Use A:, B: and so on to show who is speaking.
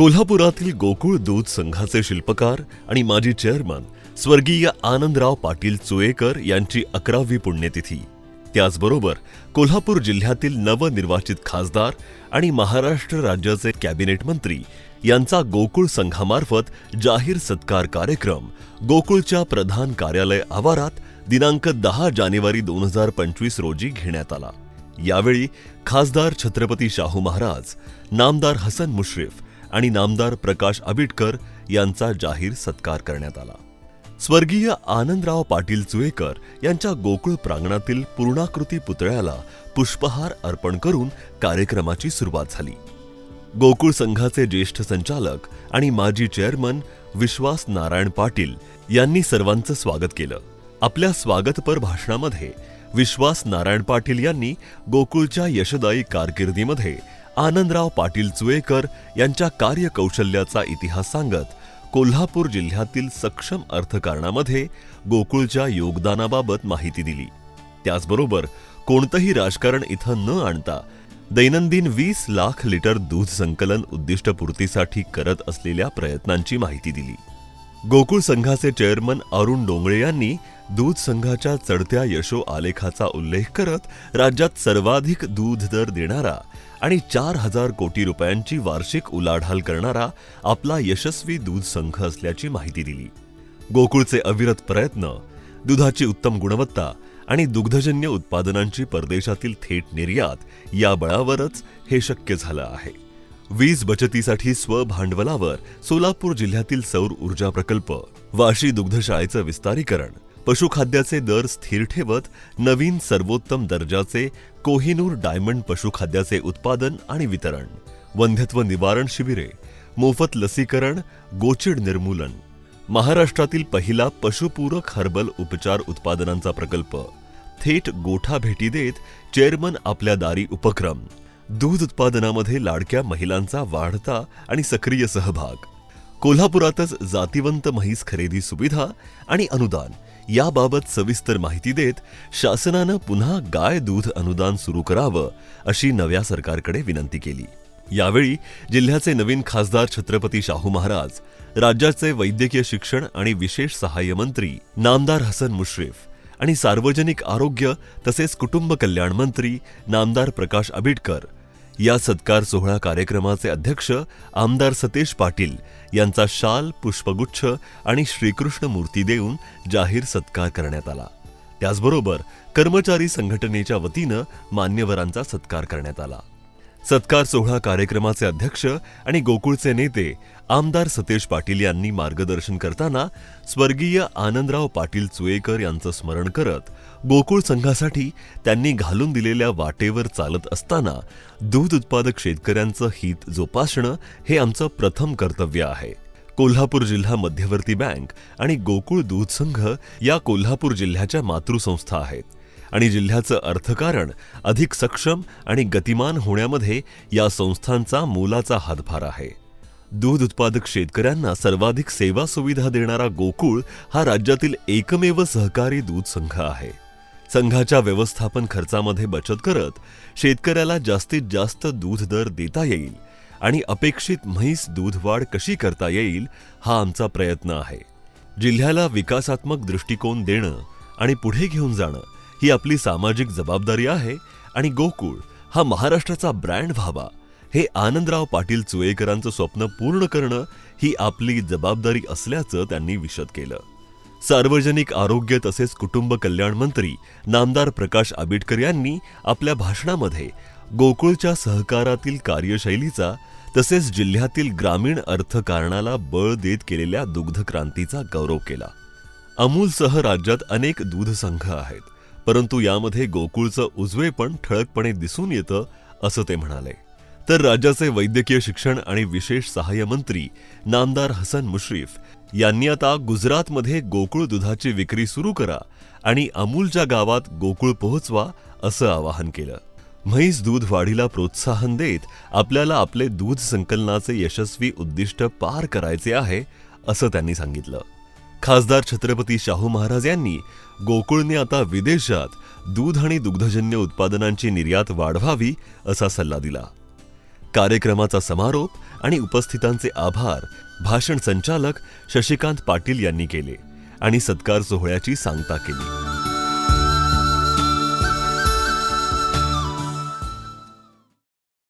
A: कोल्हापुरातील गोकुळ दूध संघाचे शिल्पकार आणि माजी चेअरमन स्वर्गीय आनंदराव पाटील चुएकर यांची अकरावी पुण्यतिथी. त्याचबरोबर कोल्हापूर जिल्ह्यातील नवनिर्वाचित खासदार आणि महाराष्ट्र राज्याचे कॅबिनेट मंत्री यांचा गोकुळ संघामार्फत जाहीर सत्कार कार्यक्रम गोकुळच्या प्रधान कार्यालय आवारात दिनांक दहा जानेवारी दोन हजार पंचवीस रोजी घेण्यात आला. यावेळी खासदार छत्रपती शाहू महाराज नामदार हसन मुश्रीफ आणि नामदार प्रकाश आबिटकर यांचा जाहीर सत्कार करण्यात आला. स्वर्गीय आनंदराव पाटील चुएकर यांच्या गोकुळ प्रांगणातील पूर्णाकृती पुतळ्याला पुष्पहार अर्पण करून कार्यक्रमाची सुरुवात झाली. गोकुळ संघाचे ज्येष्ठ संचालक आणि माजी चेअरमन विश्वास नारायण पाटील यांनी सर्वांचं स्वागत केलं. आपल्या स्वागतपर भाषणामध्ये विश्वास नारायण पाटील यांनी गोकुळच्या यशदायी कारकिर्दीमध्ये आनंदराव पाटील चुएकर यांच्या कार्यकौशल्याचा इतिहास सांगत कोल्हापूर जिल्ह्यातील सक्षम अर्थकारणामध्ये गोकुळच्या योगदानाबाबत माहिती दिली. त्याचबरोबर कोणतंही राजकारण इथं न आणता दैनंदिन वीस लाख लिटर दूध संकलन उद्दिष्टपूर्तीसाठी करत असलेल्या प्रयत्नांची माहिती दिली. गोकुळ संघाचे चेअरमन अरुण डोंगळे यांनी दूध संघाच्या चढत्या यशो आलेखाचा उल्लेख करत राज्यात सर्वाधिक दूध दर देणारा आणि चार हजार कोटी रुपयांची वार्षिक उलाढाल करणारा आपला यशस्वी दूध संघ असल्याची माहिती दिली. गोकुळचे अविरत प्रयत्न दुधाची उत्तम गुणवत्ता आणि दुग्धजन्य उत्पादनांची परदेशातील थेट निर्यात या बळावरच हे शक्य झालं आहे. वीज बचतीसाठी स्वभांडवलावर सोलापूर जिल्ह्यातील सौर ऊर्जा प्रकल्प वाशी दुग्धशाळेचं विस्तारीकरण पशुखाद्याचे दर स्थिर ठेवत नवीन सर्वोत्तम दर्जाचे कोहिनूर डायमंड पशुखाद्याचे उत्पादन आणि वितरण. वंध्यत्व निवारण शिबिरे मोफत लसीकरण गोचिड निर्मूलन. महाराष्ट्रातील पहिला पशुपूरक हर्बल उपचार उत्पादनांचा प्रकल्प. थेट गोठा भेटी देत चेअरमन आपल्या दारी उपक्रम. दूध उत्पादनामध्ये लाडक्या महिलांचा वाढता आणि सक्रिय सहभाग. कोल्हापुरातच जातिवंत म्हैस खरेदी सुविधा आणि अनुदान याबाबत सविस्तर माहिती देत शासनानं पुन्हा गाय दूध अनुदान सुरू करावं अशी नव्या सरकारकडे विनंती केली. यावेळी जिल्ह्याचे नवीन खासदार छत्रपती शाहू महाराज राज्याचे वैद्यकीय शिक्षण आणि विशेष सहाय्य मंत्री नामदार हसन मुश्रीफ आणि सार्वजनिक आरोग्य तसेच कुटुंब कल्याण मंत्री नामदार प्रकाश आबिटकर या सत्कार सोहळा कार्यक्रमाचे अध्यक्ष आमदार सतेश पाटील यांचा शाल पुष्पगुच्छ आणि श्रीकृष्ण मूर्ती देऊन जाहीर सत्कार करण्यात आला. त्याचबरोबर कर्मचारी संघटनेच्या वतीनं मान्यवरांचा सत्कार करण्यात आला. सत्कार सोहळा कार्यक्रमाचे अध्यक्ष आणि गोकुळचे नेते आमदार सतेश पाटील यांनी मार्गदर्शन करताना स्वर्गीय आनंदराव पाटील चुएकर यांचं स्मरण करत गोकुळ संघासाठी त्यांनी घालून दिलेल्या वाटेवर चालत असताना दूध उत्पादक शेतकऱ्यांचं हित जोपासणं हे आमचं प्रथम कर्तव्य आहे. कोल्हापूर जिल्हा मध्यवर्ती बँक आणि गोकुळ दूध संघ या कोल्हापूर जिल्ह्याच्या मातृसंस्था आहेत. आणि जिल्ह्याचं अर्थकारण अधिक सक्षम आणि गतिमान होण्यामध्ये या संस्थांचा मोलाचा हातभार आहे. दूध उत्पादक शेतकऱ्यांना सर्वाधिक सेवा सुविधा देणारा गोकुळ हा राज्यातील एकमेव सहकारी दूध संघ आहे. संघाच्या व्यवस्थापन खर्चामध्ये बचत करत शेतकऱ्याला जास्तीत जास्त दूध दर देता येईल आणि अपेक्षित म्हैस दूध वाढ कशी करता येईल हा आमचा प्रयत्न आहे. जिल्ह्याला विकासात्मक दृष्टिकोन देणं आणि पुढे घेऊन जाणं ही आपली सामाजिक जबाबदारी आहे आणि गोकुळ हा महाराष्ट्राचा ब्रँड व्हावा. हे आनंदराव पाटील चुएकरांचं स्वप्न पूर्ण करणं ही आपली जबाबदारी असल्याचं त्यांनी विशद केलं. सार्वजनिक आरोग्य तसेच कुटुंब कल्याण मंत्री नामदार प्रकाश आबिटकर यांनी आपल्या भाषणामध्ये गोकुळच्या सहकारातील कार्यशैलीचा तसेच जिल्ह्यातील ग्रामीण अर्थकारणाला बळ देत केलेल्या दुग्ध क्रांतीचा गौरव केला. अमूलसह राज्यात अनेक दूध संघ आहेत. परंतु यामध्ये गोकुळचं उजवेपण ठळकपणे दिसून येतं असं ते म्हणाले. तर राज्याचे वैद्यकीय शिक्षण आणि विशेष सहाय्य मंत्री नामदार हसन मुश्रीफ यांनी आता गुजरातमध्ये गोकुळ दुधाची विक्री सुरू करा आणि अमूलच्या गावात गोकुळ पोहोचवा असं आवाहन केलं. म्हैस दूध वाढीला प्रोत्साहन देत आपल्याला आपले दूध संकलनाचे यशस्वी उद्दिष्ट पार करायचे आहे असं त्यांनी सांगितलं. खासदार छत्रपती शाहू महाराज यांनी गोकुळने आता विदेशात दूध आणि दुग्धजन्य उत्पादनांची निर्यात वाढवावी असा सल्ला दिला. कार्यक्रमाचा समारोप आणि उपस्थितांचे आभार भाषण संचालक शशिकांत पाटील यांनी केले आणि सत्कार सोहळ्याची सांगता केली.